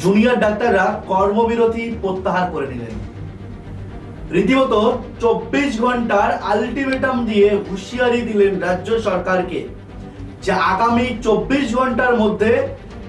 Junior ডাক্তাররা কর্মবিরতি প্রত্যাহার করে নিলেন। রীতিমতো চব্বিশ ঘণ্টার আলটিমেটাম দিয়ে হুঁশিয়ারি দিলেন রাজ্য সরকারকে যে আগামী চব্বিশ ঘণ্টার মধ্যে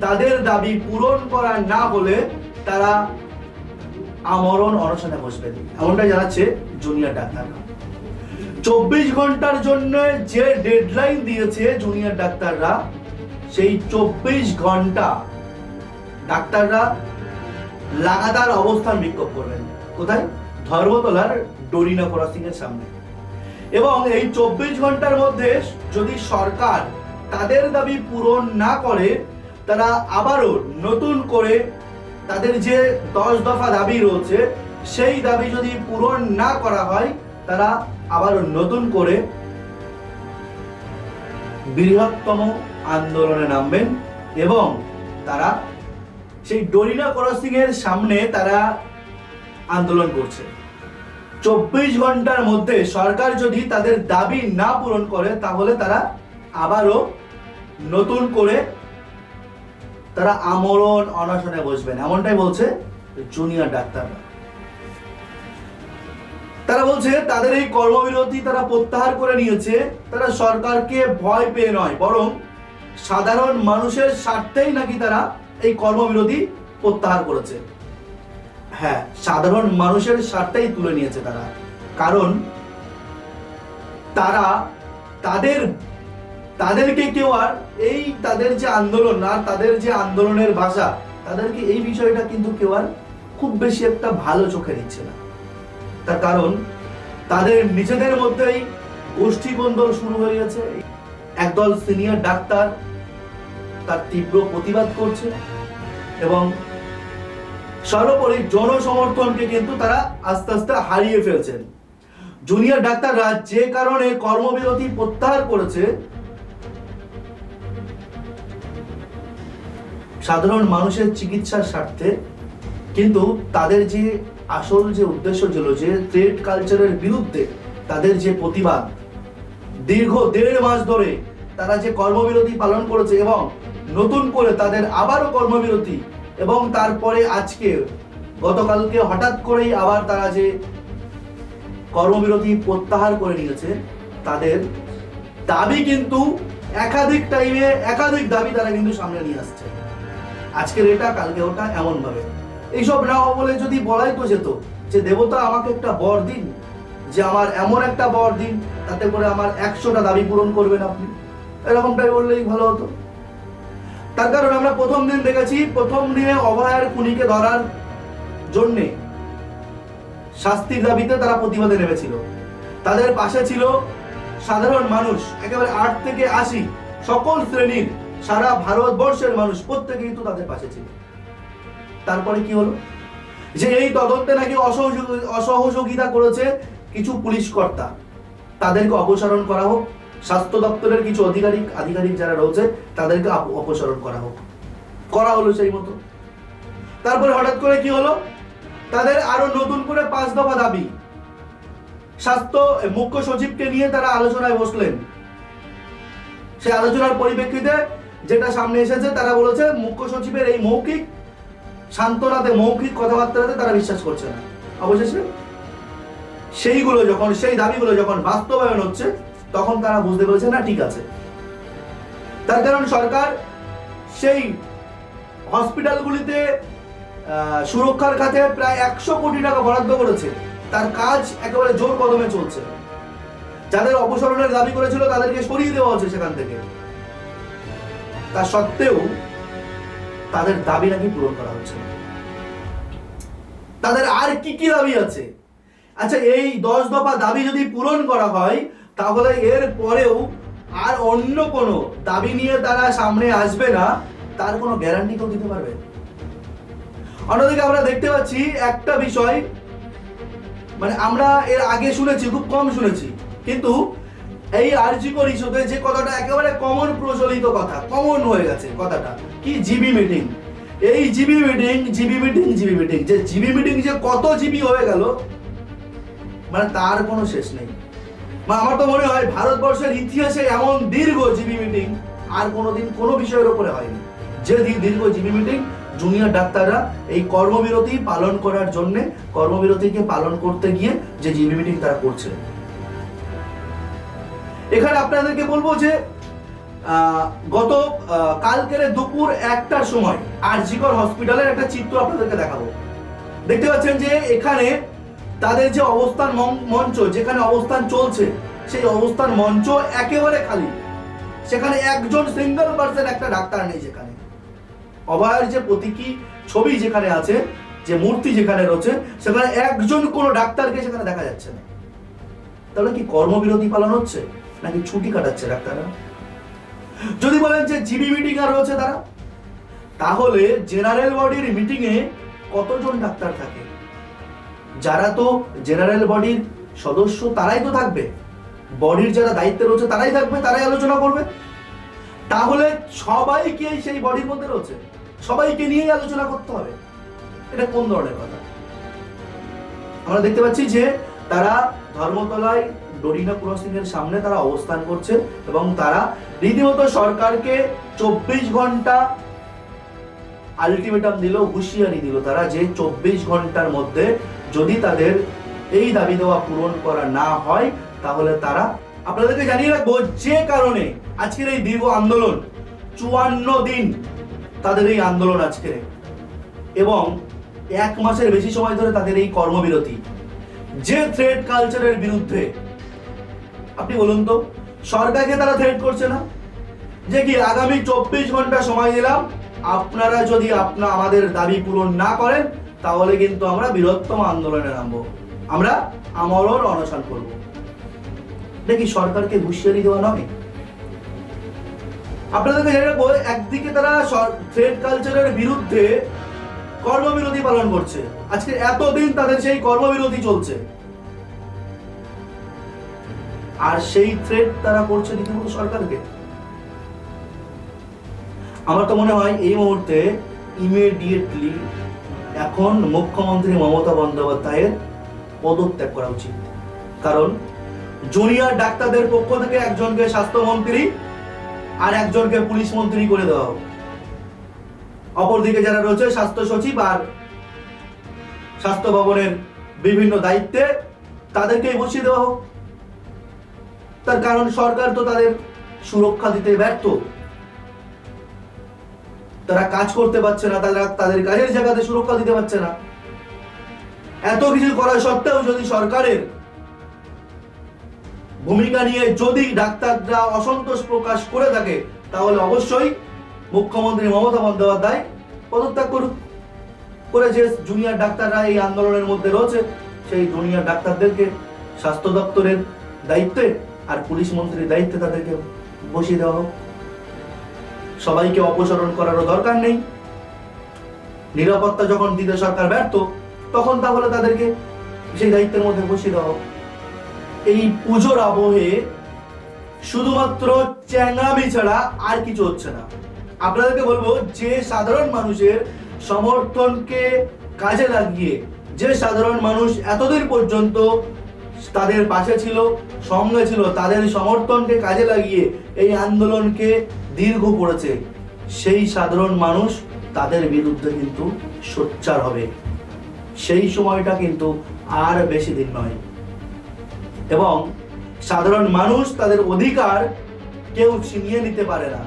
তাদের দাবি পূরণ করা না হলে তারা আমরণ অনশনে বসবেন, এমনটাই জানাচ্ছে জুনিয়র ডাক্তাররা। চব্বিশ ঘণ্টার জন্য যে ডেডলাইন দিয়েছে জুনিয়র ডাক্তাররা, সেই চব্বিশ ঘণ্টা ডাক্তাররা লাগাতার অবস্থান বিক্ষোভ করবেন। কোথায়? ধর্মতলার ডরিনা ক্রসিং এর সামনে। এবং এই চব্বিশ ঘণ্টার মধ্যে যদি সরকার তাদের দাবি পূরণ না করে, তারা আবারও নতুন করে তাদের যে দশ দফা দাবি রয়েছে, সেই দাবি যদি পূরণ না করা হয়, তারা আবারও নতুন করে বৃহত্তম আন্দোলনে নামবেন এবং তারা সেই ডরিনা ক্রসিং এর সামনে তারা আন্দোলন করছে। চব্বিশ ঘণ্টার মধ্যে সরকার যদি তাদের দাবি না পূরণ করে, তাহলে তারা আবারও নতুন করে তারা আমরণ অনশনে বসবেন। এমনটাই বলছে জুনিয়র ডাক্তাররা। তারা বলছে, তাদের এই কর্মবিরতি তারা প্রত্যাহার করে নিয়েছে। তারা সরকারকে ভয় পেয়ে নয়, বরং সাধারণ মানুষের স্বার্থেই নাকি তারা এই কর্মবিরতি প্রত্যাহার করেছে। হ্যাঁ সাধারণ মানুষের স্বার্থেই তুলে নিয়েছে তারা। কারণ তারা তাদের, তাদেরকে কেউ আর এই তাদের যে আন্দোলন আর তাদের যে আন্দোলনের ভাষা, তাদেরকে এই বিষয়টা কিন্তু কেউ আর খুব বেশি একটা ভালো চোখে দিচ্ছে না। তার কারণ তাদের নিজেদের মধ্যেই গোষ্ঠী কোন্দল শুরু হয়ে গেছে। একদল সিনিয়র ডাক্তার তার তীব্র প্রতিবাদ করছে এবং সর্বোপরি জনসমর্থনকে কিন্তু তারা আস্তে আস্তে হারিয়ে ফেলছেন। জুনিয়র ডাক্তাররা যে কারণে কর্মবিরতি প্রত্যাহার করেছে, সাধারণ মানুষের চিকিৎসার স্বার্থে, কিন্তু তাদের যে আসল যে উদ্দেশ্য ছিল যে ট্রেড কালচারের বিরুদ্ধে তাদের যে প্রতিবাদ, দীর্ঘ দেড় মাস ধরে তারা যে কর্মবিরতি পালন করেছে এবং নতুন করে তাদের আবারও কর্মবিরতি এবং তারপরে আজকে গতকালকে হঠাৎ করেই আবার তারা যে কর্মবিরতি প্রত্যাহার করে নিয়েছে, তাদের দাবি কিন্তু একাধিক টাইমে একাধিক দাবি তারা কিন্তু সামনে নিয়ে আসছে। আজকের এটা, কালকে ওটা এমন ভাবে এইসব না বলে যদি বলাই তো যেত যে দেবতা আমাকে একটা বর দিন, যে আমার এমন একটা বর দিন, তাতে করে আমার একশোটা দাবি পূরণ করবেন আপনি। এরকমটাই বললেই ভালো হতো। তার কারণ আমরা প্রথম দিন দেখেছি, প্রথম দিনে অভয়ার খুনিকে ধরার জন্যে শাস্তির দাবিতে তারা প্রতিবাদে নেমেছিল। তাদের পাশে ছিল সাধারণ মানুষ, একেবারে আট থেকে আশি, সকল শ্রেণির সারা ভারতবর্ষের মানুষ প্রত্যেকে কিন্তু তাদের পাশে ছিল। তারপরে কি হলো? যে এই তদন্তে নাকি অসহযোগী অসহযোগিতা করেছে কিছু পুলিশ কর্তা। তাদেরকে অপসারণ করা হোক। স্বাস্থ্য দপ্তরের কিছু আধিকারিক আধিকারিক যারা রয়েছে, তাদেরকে অপসারণ করা হোক। করা হলো সেই মতো। তারপরে হঠাৎ করে কি হলো? তাদের আরও নতুন করে পাঁচ দফা দাবি। স্বাস্থ্য মুখ্য সচিবকে নিয়ে তারা আলোচনায় বসলেন। সেই আলোচনার পরিপ্রেক্ষিতে যেটা সামনে এসেছে, তারা বলেছে, মুখ্য সচিবের এই মৌখিক, সান্ত্বনাতে মৌখিক কথাবার্তাতে তারা বিশ্বাস করছে না। অবশেষে সেইগুলো যখন, সেই দাবিগুলো যখন বাস্তবায়ন হচ্ছে তখন তারা বুঝতে পেরেছে, না, ঠিক আছে। তার কারণ সরকার সেই হসপিটালগুলিতে সুরক্ষার খাতে প্রায় একশো কোটি টাকা বরাদ্দ করেছে। তার কাজ একেবারে জোর কদমে চলছে। যাদের অপসারণের দাবি করেছিল, তাদেরকে সরিয়ে দেওয়া হচ্ছে সেখান থেকে। তা সত্ত্বেও, তাদের দাবি নাকি পূরণ করা হচ্ছে তাদের আর কি কি দাবি আছে? আচ্ছা এই দশ দফা দাবি যদি পূরণ করা হয় তাহলে এর পরেও আর অন্য কোনো দাবি নিয়ে তারা সামনে আসবে না, তার কোনো গ্যারান্টি কেউ দিতে পারবে? অন্যদিকে আমরা দেখতে পাচ্ছি একটা বিষয় মানে আমরা এর আগে শুনেছি, খুব কম শুনেছি, কিন্তু এই আরজিকর ইস্যুতে যে কথাটা একেবারে কমন প্রচলিত কথা কমন হয়ে গেছে কথাটা, কি জিবি মিটিং এই GB meeting GB meeting GB meeting যে জিবি মিটিং যে কত জিবি হয়ে গেল মানে তার কোনো শেষ নেই। আমার তো মনে হয় ভারতবর্ষের ইতিহাসে এমন দীর্ঘ জিবি মিটিং আর কোনোদিন কোনো বিষয়ের উপরে হয়নি। যে দী- দীর্ঘ জিবি মিটিং, জুনিয়র ডাক্তাররা এই কর্মবিরতি পালন করার জন্য, কর্মবিরতিকে পালন করতে গিয়ে যে জিবি মিটিং তারা করছে। এখানে আপনাদেরকে বলব যে গত কালকের দুপুর একটার সময়, আর আরজিকর হসপিটালের একটা চিত্র আপনাদেরকে দেখাবো। দেখতে পাচ্ছেন যে এখানে তাদের যে অবস্থান মঞ্চ, যেখানে অবস্থান চলছে, সেই অবস্থান মঞ্চ একেবারে খালি। সেখানে একজন সিঙ্গেল পার্সন একটা ডাক্তার নেই যেখানে। অভয়ের যে প্রতীকী ছবি যেখানে আছে, যে মূর্তি যেখানে রয়েছে, সেখানে একজন কোনো ডাক্তারকে সেখানে দেখা যাচ্ছে না। তাহলে কি কর্মবিরতি পালন হচ্ছে, নাকি ছুটি কাটাচ্ছে ডাক্তাররা? যদি বলেন যে জিবি মিটিং আর রয়েছে তারা, তাহলে জেনারেল বডির মিটিং এ কতজন ডাক্তার থাকে? যারা তো জেনারেল বডির সদস্য, তারাই তো থাকবে। বডির যারা দায়িত্বে রয়েছে, তারাই থাকবে, তারাই আলোচনা করবে। তাহলে সবাইকে সেই বডির মধ্যে রয়েছে। সবাইকে নিয়েই আলোচনা করতে হবে। এটা কোন ধরনের কথা? আমরা দেখতে পাচ্ছি যে তারা ধর্মতলায় ডরিনা ক্রসিং এর সামনে তারা অবস্থান করছে এবং তারা রীতিমতো সরকারকে চব্বিশ ঘণ্টা আলটিমেটাম দিল, হুঁশিয়ারি দিল তারা যে চব্বিশ ঘণ্টার মধ্যে যদি তাদের এই দাবি দেওয়া পূরণ করা না হয়, তাহলে তারা আপনাদেরকে জানিয়ে রাখব, যে কারণে আজকের এই দীর্ঘ আন্দোলন চুয়ান্ন দিন তাদের এই আন্দোলন আজকে। এবং এক মাসের বেশি সময় ধরে তাদের এই কর্মবিরতি। যে থ্রেড কালচারের বিরুদ্ধে, আপনি বলুন তো, সরকারকে তারা থ্রেড করছে না? যে কি আগামী চব্বিশ ঘণ্টা সময় দিলাম, আপনারা যদি আপনা আমাদের দাবি পূরণ না করেন তাহলে কিন্তু আমরা বৃহত্তম আন্দোলনে নামবো। আমরা আমরণ অনশন করব। দেখি সরকারকে হুঁশিয়ারি দেওয়া নয়? আপনাদেরকে জেনে রাখব, একদিকে তারা থ্রেড কালচারের বিরুদ্ধে কর্মবিরতি পালন করছে। আজকে এতদিন তাদের সেই কর্মবিরতি চলছে। আর সেই থ্রেড তারা করছে রীতিমতো সরকারকে। আমার তো মনে হয় এই মুহূর্তে ইমিডিয়েটলি এখন মুখ্যমন্ত্রী মমতা বন্দ্যোপাধ্যায়ের পদত্যাগ করা উচিত। কারণ জুনিয়র ডাক্তারদের পক্ষ থেকে একজনকে স্বাস্থ্যমন্ত্রী আর একজনকে পুলিশ মন্ত্রী করে দেওয়া হোক। অপরদিকে যারা রয়েছে স্বাস্থ্য সচিব আর স্বাস্থ্য ভবনের বিভিন্ন দায়িত্বে তাদেরকেই বসিয়ে দেওয়া হোক। তার কারণ সরকার তো তাদের সুরক্ষা দিতে ব্যর্থ। তারা কাজ করতে পারছে না, তারা তাদের কাজের জায়গাতে সুরক্ষা দিতে পারছে না। এত কিছু করা সত্ত্বেও যদি সরকারের ভূমিকা নিয়ে যদি ডাক্তাররা অসন্তোষ প্রকাশ করে থাকে, তাহলে অবশ্যই মুখ্যমন্ত্রী মমতা বন্দ্যোপাধ্যায় পদত্যাগ করুক। করে যে জুনিয়র ডাক্তাররা এই আন্দোলনের মধ্যে রয়েছে, সেই জুনিয়র ডাক্তারদেরকে স্বাস্থ্য দপ্তরের দায়িত্বে আর পুলিশ মন্ত্রীর দায়িত্বে তাদেরকে বসিয়ে দেওয়া হোক। সবাইকে অপসারণ করারও দরকার নেই। নিরাপত্তা যখন দিতে সরকার ব্যর্থ, তখন তাহলে তাদেরকে সেই দায়িত্বের মধ্যে বসিয়ে দেওয়া এই পুজোর আবহে শুধুমাত্র চ্যাংরামি ছাড়া আর কিছু হচ্ছে না। আপনাদেরকে বলব, যে সাধারণ মানুষের সমর্থনকে কাজে লাগিয়ে, যে সাধারণ মানুষ এতদিন পর্যন্ত তাদের পাশে ছিল, সঙ্গে ছিল, তাদের সমর্থনকে কাজে লাগিয়ে এই আন্দোলনকে দীর্ঘ করেছে। সেই সাধারণ মানুষ তাদের বিরুদ্ধে কিন্তু সোচ্চার হবে। সেই সময়টা কিন্তু আর বেশি দিন নয়। এবং সাধারণ মানুষ তাদের অধিকার কেউ ছিনিয়ে নিতে পারে না।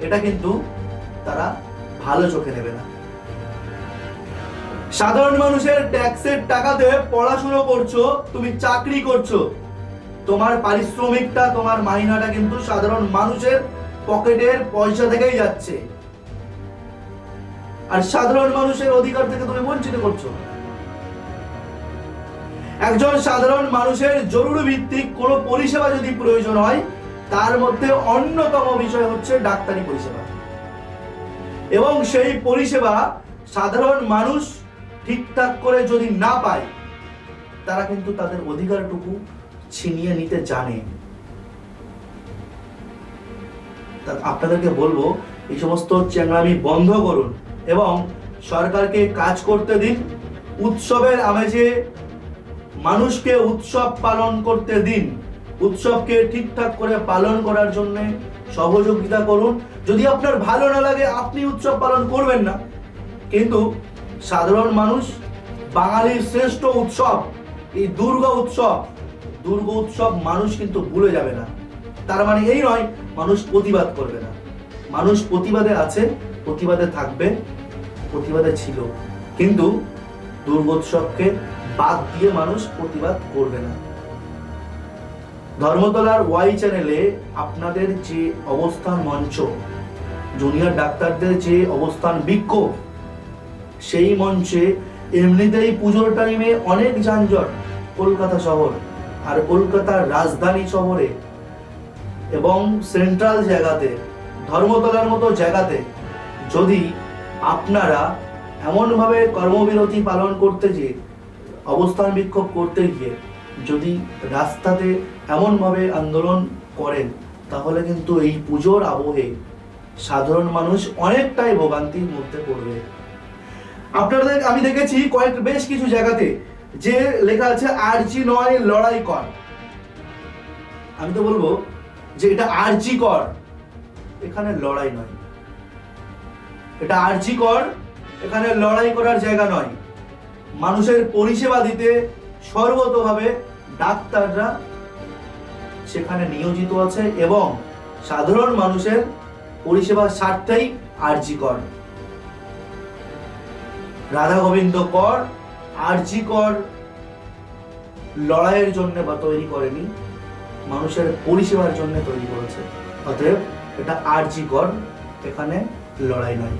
এটা কিন্তু তারা ভালো চোখে নেবে না। সাধারণ মানুষের ট্যাক্সের টাকাতে পড়াশুনো করছ, তুমি চাকরি করছ। তোমার পারিশ্রমিকটা, তোমার মাইনাটা কিন্তু সাধারণ মানুষের পকেটের পয়সা থেকেই যাচ্ছে। আর সাধারণ মানুষের অধিকার থেকে তুমি বঞ্চিত করছ। একজন সাধারণ মানুষের জরুরি ভিত্তিক কোনো পরিষেবা যদি প্রয়োজন হয়, তার মধ্যে অন্যতম বিষয় হচ্ছে ডাক্তারি পরিষেবা। এবং সেই পরিষেবা সাধারণ মানুষ ঠিকঠাক করে যদি না পায়, তারা কিন্তু তাদের অধিকারটুকু ছিনিয়ে নিতে জানে। আপনাদেরকে বলব, এই সমস্ত চ্যাংরামি বন্ধ করুন এবং সরকারকে কাজ করতে দিন, উৎসবের আমেজে মানুষকে উৎসব পালন করতে দিন, উৎসবকে ঠিকঠাক করে পালন করার জন্য সহযোগিতা করুন। যদি আপনার ভালো না লাগে, আপনি উৎসব পালন করবেন না। কিন্তু সাধারণ মানুষ, বাঙালির শ্রেষ্ঠ উৎসব, এই দুর্গা উৎসব দুর্গা উৎসব মানুষ কিন্তু ভুলে যাবে না। তার মানে এই নয় মানুষ প্রতিবাদ করবে না। মানুষ প্রতিবাদে আছে, প্রতিবাদে থাকবে, প্রতিবাদে ছিল। কিন্তু দুর্গোৎসবকে বাদ দিয়ে মানুষ প্রতিবাদ করবে না। ধর্মতলার ওয়াই চ্যানেলে আপনাদের যে অবস্থান মঞ্চ, জুনিয়র ডাক্তারদের যে অবস্থান বিক্ষোভ, সেই মঞ্চে এমনিতেই পুজোর টাইমে অনেক যানজট। কলকাতা শহর আর কলকাতার রাজধানী শহরে এবং সেন্ট্রাল জায়গাতে, ধর্মতলার মতো জায়গাতে যদি আপনারা এমনভাবে কর্মবিরতি পালন করতে যে অবস্থান বিক্ষোভ করতে গিয়ে যদি রাস্তাতে এমনভাবে আন্দোলন করেন, তাহলে কিন্তু এই পুজোর আবহে সাধারণ মানুষ অনেকটাই ভোগান্তির মধ্যে পড়বে। আপনাদের, আমি দেখেছি কয়েক, বেশ কিছু জায়গাতে যে লেখা আছে, আরজি নয়, লড়াই কর। আমি তো বলব যে এটা আরজি কর, এখানে লড়াই নয়। এটা আরজি কর, এখানে লড়াই করার জায়গা নয়। মানুষের পরিষেবা দিতে সর্বতভাবে ডাক্তাররা সেখানে নিয়োজিত আছে এবং সাধারণ মানুষের পরিষেবার স্বার্থেই আরজি কর। রাধা গোবিন্দ কর আরজি কর, লড়াইয়ের জন্য বা তৈরি করেনি। মানুষের পরিষেবার জন্য তৈরি করেছে। অতএব এটা আর জি গড় এখানে লড়াই নয়।